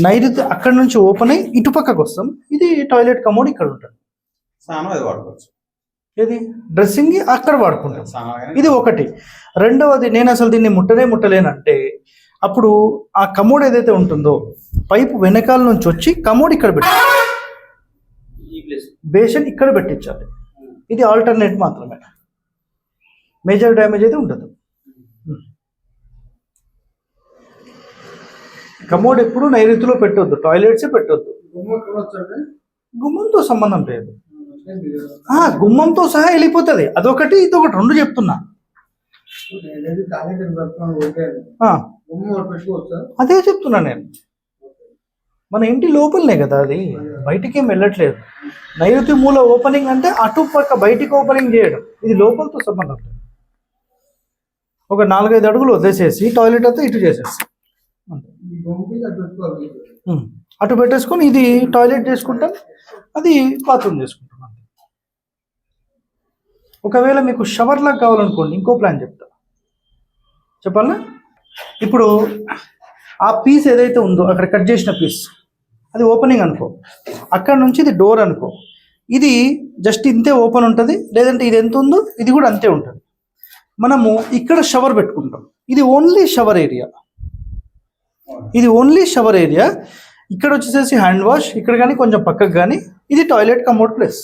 నైరుతి అక్కడ నుంచి ఓపెన్ అయ్యి ఇటు పక్కకు వస్తాం. ఇది టాయిలెట్ కమోడ్ ఇక్కడ ఉంటుంది. వాడుకోవచ్చు. ఇది డ్రెస్సింగ్ అక్కడ వాడుకుంటాం. ఇది ఒకటి. రెండవది నేను అసలు దీన్ని ముట్టనే ముట్టలేనంటే అప్పుడు ఆ కమోడ్ ఏదైతే ఉంటుందో పైపు వెనకాల నుంచి వచ్చి కమోడ్ ఇక్కడ పెట్టి ఈ ప్లేస్. బేషన్ ఇక్కడ పెట్టించాలి. ఇది ఆల్టర్నేట్ మాత్రమే. మేజర్ డ్యామేజ్ అయితే ఉండదు. కమోడ్ ఎప్పుడు నైరుతిలో పెట్టొద్దు టాయిలెట్సే పెట్టొద్దు. గుమ్మంతో సంబంధం లేదు. ఆ, గుమ్మంతో సహా వెళ్ళిపోతుంది. అదొకటి ఇదొకటి రెండు చెప్తున్నా. అదే చెప్తున్నా నేను. మన ఇంటి లోపలనే కదా అది. బయటికి ఏం వెళ్ళట్లేదు. నైరుతి మూల ఓపెనింగ్ అంటే అటు పక్క బయటికి ఓపెనింగ్ చేయడం. ఇది లోపలతో సంబంధం లేదు. ఒక నాలుగైదు అడుగులు వదిలేసేసి టాయిలెట్ అయితే ఇటు చేసేస్తాం అంతే. అటు పెట్టేసుకొని ఇది టాయిలెట్ చేసుకుంటాం అది బాత్రూమ్ చేసుకుంటాం అంతే. ఒకవేళ మీకు షవర్ లాగా కావాలనుకోండి ఇంకో ప్లాన్ చెప్తా. చెప్పాలా ఇప్పుడు ఆ పీస్ ఏదైతే ఉందో అక్కడ కట్ చేసిన పీస్ అది ఓపెనింగ్ అనుకో అక్కడ నుంచి ఇది డోర్ అనుకో ఇది జస్ట్ ఇంతే ఓపెన్ ఉంటుంది లేదంటే ఇది ఎంత ఉందో ఇది కూడా అంతే ఉంటుంది. మనము ఇక్కడ షవర్ పెట్టుకుంటాం. ఇది ఓన్లీ షవర్ ఏరియా. ఇది ఓన్లీ షవర్ ఏరియా ఇక్కడ వచ్చేసేసి హ్యాండ్ వాష్ ఇక్కడ కానీ కొంచెం పక్కకు కానీ ఇది టాయిలెట్ కమోడ్ ప్లేస్